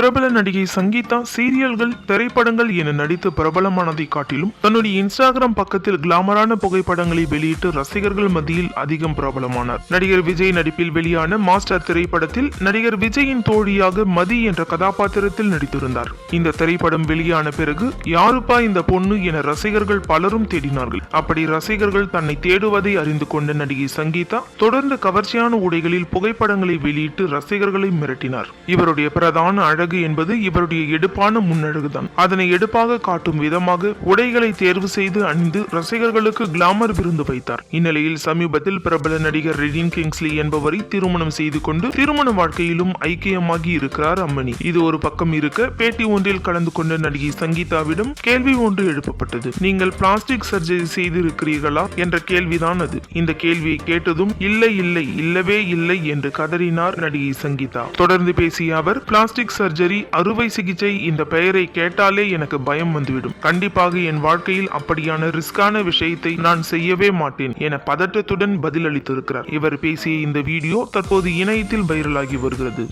பிரபல நடிகை சங்கீதா சீரியல்கள் திரைப்படங்கள் என நடித்து பிரபலமானதை காட்டிலும் தன்னுடைய இன்ஸ்டாகிராம் பக்கத்தில் கிளாமரான புகைப்படங்களை வெளியிட்டு ரசிகர்கள் மத்தியில் அதிகம் பிரபலமானார். நடிகர் விஜய் நடிப்பில் வெளியான மாஸ்டர் திரைப்படத்தில் நடிகர் விஜயின் தோழியாக மதி என்ற கதாபாத்திரத்தில் நடித்திருந்தார். இந்த திரைப்படம் வெளியான பிறகு யாருப்பா இந்த பொண்ணு? என ரசிகர்கள் பலரும் தேடினார்கள். அப்படி ரசிகர்கள் தன்னை தேடுவதை அறிந்து கொண்ட நடிகை சங்கீதா தொடர்ந்து கவர்ச்சியான உடைகளில் புகைப்படங்களை வெளியிட்டு ரசிகர்களை மிரட்டினார். இவருடைய பிரதான அழகு என்பது இவருடைய எடுப்பான முன்னழகுதான். அதனை எடுப்பாக காட்டும் விதமாக உடைகளை தேர்வு செய்து அணிந்து ரசிகர்களுக்கு கிளாமர் விருந்து வைத்தார். இந்நிலையில் சமீபத்தில் பிரபல நடிகர் ரெடின் கிங்ஸ்லி என்பவரை திருமணம் செய்து கொண்டு திருமண வாழ்க்கையிலும் ஐக்கியமாகி இருக்கிறார் அம்மணி. இது ஒரு பக்கம் இருக்க பேட்டி ஒன்றில் கலந்து கொண்ட நடிகை சங்கீதாவிடம் கேள்வி ஒன்று எழுப்பப்பட்டது. நீங்கள் பிளாஸ்டிக் சர்ஜரி செய்திருக்கிறீர்களா? என்ற கேள்விதான் அது. இந்த கேள்வியை கேட்டதும் இல்லை இல்லை இல்லவே இல்லை என்று கதறினார் நடிகை சங்கீதா. தொடர்ந்து பேசிய அவர் பிளாஸ்டிக் சர்ஜரி அறுவை சிகிச்சை இந்த பெயரை கேட்டாலே எனக்கு பயம் வந்துவிடும். கண்டிப்பாக என் வாழ்க்கையில் அப்படியான ரிஸ்கான விஷயத்தை நான் செய்யவே மாட்டேன் என பதட்டத்துடன் பதிலளித்திருக்கிறார். இவர் பேசிய இந்த வீடியோ தற்போது இணையத்தில் வைரலாகி வருகிறது.